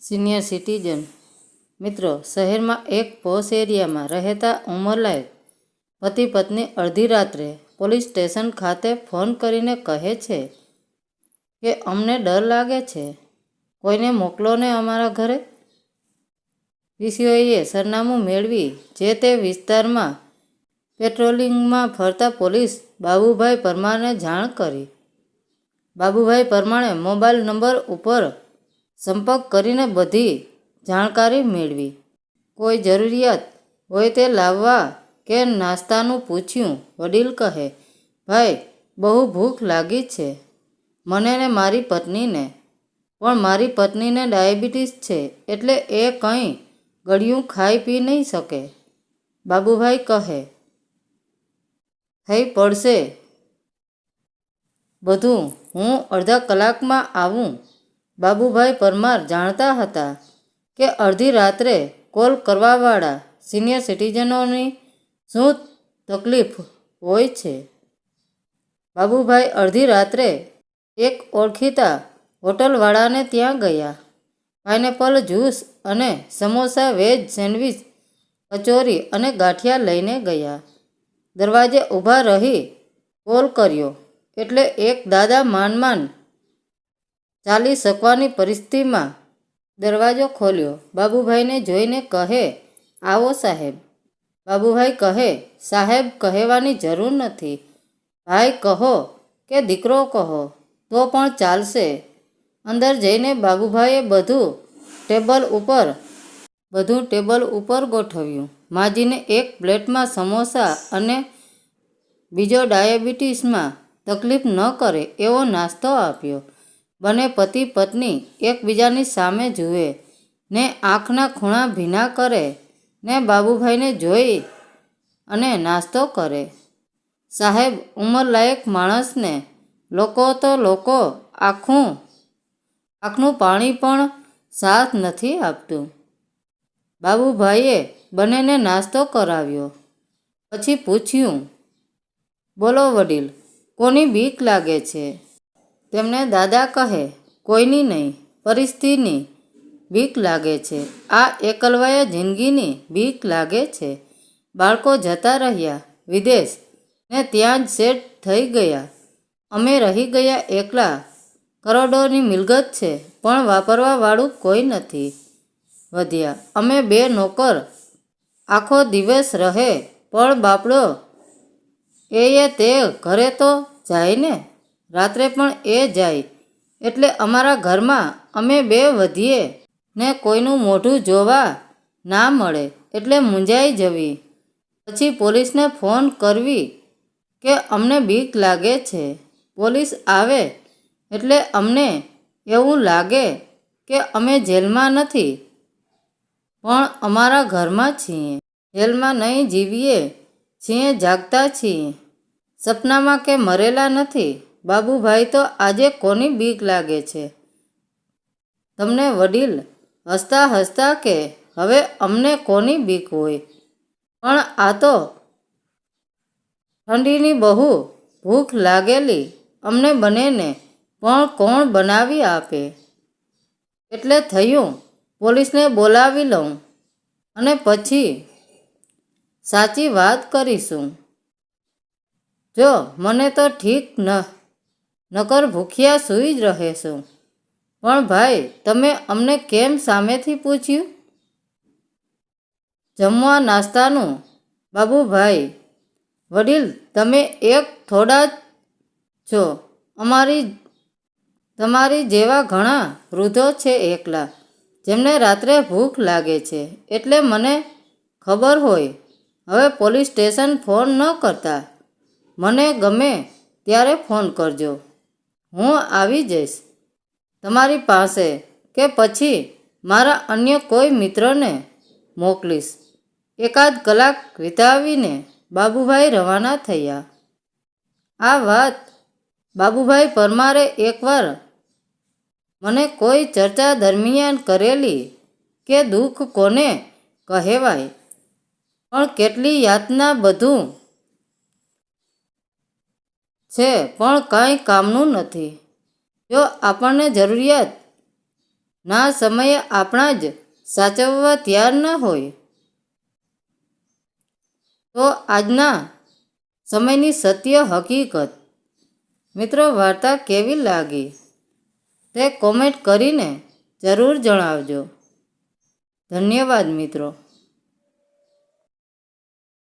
Senior citizen. મિત્રો, શહેરમાં એક પોશ એરિયામાં રહેતા ઉંમરલાયક પતિ પત્ની અડધી રાત્રે પોલીસ સ્ટેશન ખાતે ફોન કરીને કહે છે કે, અમને ડર લાગે છે. કોઈને મોકલો ને અમારા ઘરે. પીસીઓએ સરનામું મેળવી, જે તે વિસ્તારમાં પેટ્રોલિંગમાં ફરતા પોલીસ બાબુભાઈ પરમારને જાણ કરી. બાબુભાઈ પરમાણે મોબાઈલ નંબર ઉપર સંપર્ક કરીને બધી જાણકારી મેળવી. કોઈ જરૂરિયાત હોય તે લાવવા કે નાસ્તાનું પૂછ્યું, વડીલ કહે, ભાઈ, બહુ ભૂખ લાગી છે. મને ને મારી પત્નીને. પણ મારી પત્નીને ડાયાબિટીસ છે, એટલે એ કંઈ ગળ્યું ખાઈ પી નહીં શકે. બાબુભાઈ કહે થઈ પડશે. બધું હું અડધા કલાકમાં આવું. બાબુભાઈ પરમાર જાણતા હતા કે અડધી રાત્રે કોલ કરવાવાળા સિનિયર સિટીઝનોની શું તકલીફ હોય છે? બાબુભાઈ અડધી રાત્રે એક ઓળખીતા હોટલવાળાને ત્યાં ગયા. પાઇનેપલ જ્યુસ અને સમોસા, વેજ સેન્ડવિચ, કચોરી અને ગાંઠિયા લઈને ગયા. દરવાજે ઊભા રહી કોલ કર્યો. એટલે એક દાદા માંડ માંડ ચાલી શકવાની પરિસ્થિતિમાં દરવાજો ખોલ્યો. બાબુભાઈને જોઈને કહે, આવો સાહેબ. બાબુભાઈ કહે, સાહેબ, કહેવાની જરૂર નથી. ભાઈ કહો કે દીકરો કહો, તો પણ ચાલશે. અંદર જઈને બાબુભાઈએ બધું ટેબલ ઉપર, બધું ટેબલ ઉપર ગોઠવ્યું. માજીને એક પ્લેટમાં સમોસા અને બીજો ડાયાબિટીસમાં તકલીફ ન કરે એવો નાસ્તો આપ્યો. બંને પતિ પત્ની એકબીજાની સામે જુએ, ને આંખના ખૂણા ભીના કરે, ને બાબુભાઈને જોઈ અને નાસ્તો કરે. સાહેબ, ઉંમરલાયક માણસને લોકો તો લોકો આખું, આંખનું પાણી પણ સાથ નથી આપતું. બાબુભાઈએ બંનેને નાસ્તો કરાવ્યો. પછી પૂછ્યું, બોલો વડીલ, કોની બીક લાગે છે? તેમને દાદા કહે, કોઈની નહીં પરિસ્થિતિની બીક લાગે છે. આ એકલવાયા જિંદગીની બીક લાગે છે. બાળકો જતા રહ્યા, વિદેશ ને ત્યાં જ સેટ થઈ ગયા. અમે રહી ગયા એકલા. કરોડોની મિલકત છે, પણ વાપરવાવાળું કોઈ નથી. વધ્યા, અમે બે નોકર. આખો દિવસ રહે, પણ બાપડો એ તે ઘરે તો જાય ને? રાત્રે પણ એ જાય. એટલે અમારા ઘરમાં અમે બે વધીએ ને કોઈનું મોઢું જોવા ના મળે એટલે મૂંઝાઈ જવી. પછી પોલીસને ફોન કરવી કે અમને બીક લાગે છે. પોલીસ આવે એટલે અમને એવું લાગે કે અમે જેલમાં નથી. પણ અમારા ઘરમાં છીએ. જેલમાં નહીં જીવીએ, છીએ, જાગતા છીએ. સપનામાં કે મરેલા નથી. બાબુભાઈ, તો આજે કોની બીક લાગે છે? તમને વડીલ હસતા હસતા કે હવે અમને કોની બીક હોય? પણ આ તો ઠંડીની બહુ ભૂખ લાગેલી અમને બનેને પણ કોણ બનાવી આપે? એટલે થયું, પોલીસને બોલાવી લઉં અને પછી સાચી વાત કરીશું. જો, મને તો ઠીક ન નકર ભૂખ્યા સૂઈ જ રહેશું. પણ ભાઈ, તમે અમને કેમ સામેથી પૂછ્યું? જમવા નાસ્તાનું? બાબુભાઈ વડીલ, તમે એક થોડા જ છો. અમારી, તમારી જેવા ઘણા વૃદ્ધો છે એકલા, જેમને રાત્રે ભૂખ લાગે છે, એટલે મને ખબર હોય. હવે પોલીસ સ્ટેશન ફોન ન કરતા. મને ગમે ત્યારે ફોન કરજો. હું આવી જઈશ. તમારી પાસે કે પછી મારા અન્ય કોઈ મિત્રને મોકલીશ. એકાદ કલાક વિતાવીને બાબુભાઈ રવાના થયા. આ વાત બાબુભાઈ પરમારે એકવાર મને કોઈ ચર્ચા દરમિયાન કરેલી કે દુઃખ કોને કહેવાય? પણ કેટલી યાતના બધું છે, પણ કાંઈ કામનું નથી. જો આપણને જરૂરિયાત ના સમયે આપણા જ સાચવવા તૈયાર ન હોય, તો આજના સમયની સત્ય હકીકત. મિત્રો, વાર્તા કેવી લાગી? તે કોમેન્ટ કરીને જરૂર જણાવજો. ધન્યવાદ, મિત્રો.